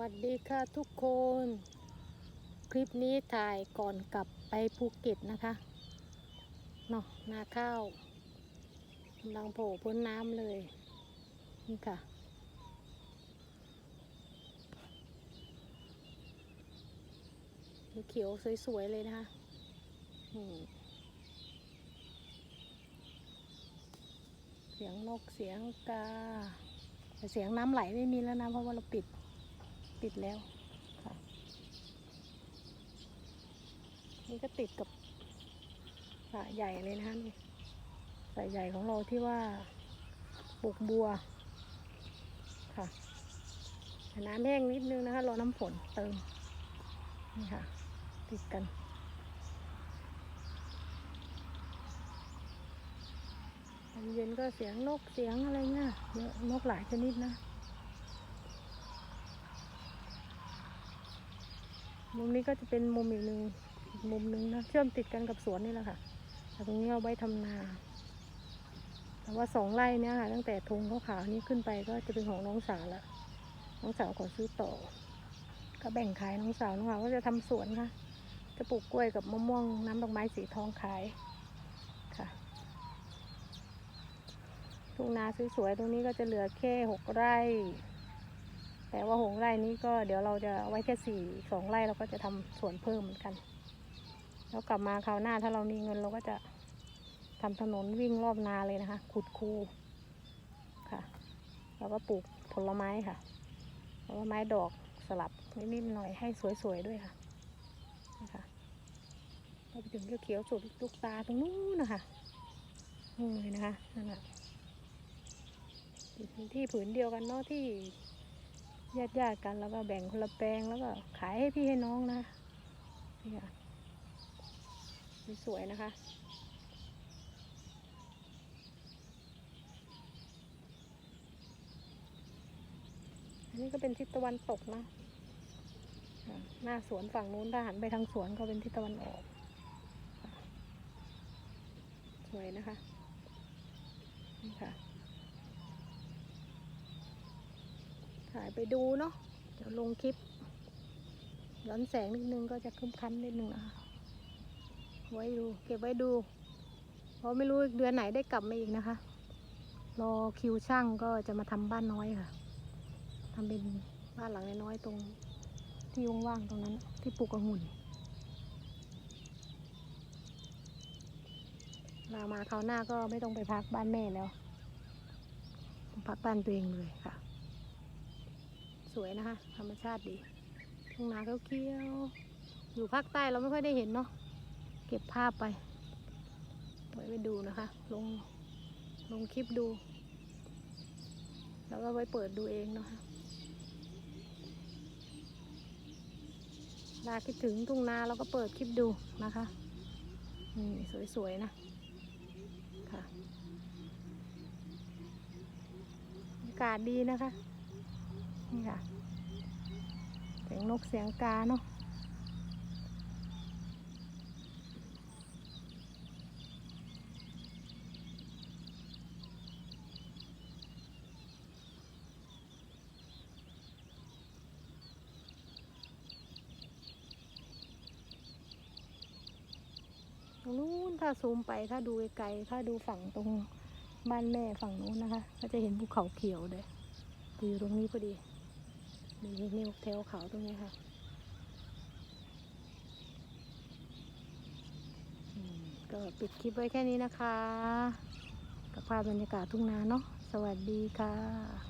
วัสดีค่ะทุกคน คลิปนี้ถ่ายก่อนกลับไปภูเก็ตนะคะเนาะนาข้าวกำลังโผล่พ้นน้ำเลย นี่ค่ะ เขียวสวย ๆ เลยนะคะเสียงนกเสียงกาแต่เสียงน้ำไหลไม่มีแล้วนะ เพราะว่าเราปิด ปิดแล้วค่ะนี่ก็ติดกับสระใหญ่เลยนะคะนี่สระใหญ่ของเราที่ว่าปลูกบัวค่ะน้ำแห้งนิดนึงนะคะรอน้ำฝนเติมนี่ค่ะ ติดกันตอนเย็นก็เสียงนกเสียงอะไรเงี้ยเยอะนกหลายชนิดนะ มุมนี้ก็จะเป็นมุมอีกหนึ่งมุมหนึ่งนะเชื่อมติดกันกับสวนนี่แหละค่ะแต่ตรงนี้เอาไว้ทำนา แต่ว่าสองไร่เนี้ยค่ะตั้งแต่ธงขาวๆนี้ขึ้นไปก็จะเป็นของน้องสาวละน้องสาวขอซื้อต่อ ก็แบ่งขายน้องสาวน้องสาวก็จะทำสวนค่ะ จะปลูกกล้วยกับมะม่วงน้ำดอกไม้สีทองขายค่ะทุ่งนาสวยๆตรงนี้ก็จะเหลือแค่หกไร่ แต่ว่าหกไร่นี้ก็เดี๋ยวเราจะไว้แค่สี่สองไร่เราก็จะทำสวนเพิ่มเหมือนกัน แล้วกลับมาคราวหน้าถ้าเรามีเงินเราก็จะทำถนนวิ่งรอบนาเลยนะคะ ขุดคูค่ะ แล้วก็ปลูกผลไม้ค่ะผลไม้ดอกสลับนิดๆหน่อยให้สวยๆด้วยค่ะนะคะไปถึงเขียวๆสุดลูกตาตรงนู้นนะคะนู่นเลยนะคะนั่นแหละอยู่ที่ผืนเดียวกันเนาะที่ ญาติญาติๆกันแล้วก็แบ่งคนละแปลงแล้วก็ขายให้พี่ให้น้องนะนี่ค่ะสวยนะคะอันนี้ก็เป็นทิศตะวันตกนะหน้าสวนฝั่งนู้นถ้าหันไปทางสวนก็เป็นทิศตะวันออก สวยนะคะนี่ค่ะ ถ่ายไปดูเนาะเดี๋ยวลงคลิปย้อนแสงนิดนึงก็จะคึมคันนิดนึงนะคะไว้ดูเก็บไว้ดู เพราะไม่รู้เดือนไหนได้กลับมาอีกนะคะ รอคิวช่างก็จะมาทำบ้านน้อยค่ะทำเป็นบ้านหลังน้อยๆตรงที่ว่างๆตรงนั้นที่ปลูกองุ่นลามาคราวหน้าก็ไม่ต้องไปพักบ้านแม่แล้ว พักบ้านตัวเองเลยค่ะ สวยนะคะ ธรรมชาติดีทุ่งนาเขียวๆอยู่ภาคใต้เราไม่ค่อยได้เห็นเนาะเก็บภาพไปไว้ไปดูนะคะ ลงลงคลิปดู แล้วก็ไว้เปิดดูเองเนาะคะลาคิดถึงทุ่งนาเราก็เปิดคลิปดูนะคะนี่สวยๆนะค่ะอากาศดีนะคะ นี่ค่ะเสียงนกเสียงกาเนาะตรงนู้นถ้าซูมไปถ้าดูไกลๆถ้าดูฝั่งตรงบ้านแม่ฝั่งนู้นนะคะ ก็จะเห็นภูเขาเขียวเลยอยู่ตรงนี้พอดี นี่นี่แถวเขาตรงนี้ค่ะก็ปิดคลิปไว้แค่นี้นะคะ กับภาพบรรยากาศทุ่งนาเนาะ สวัสดีค่ะ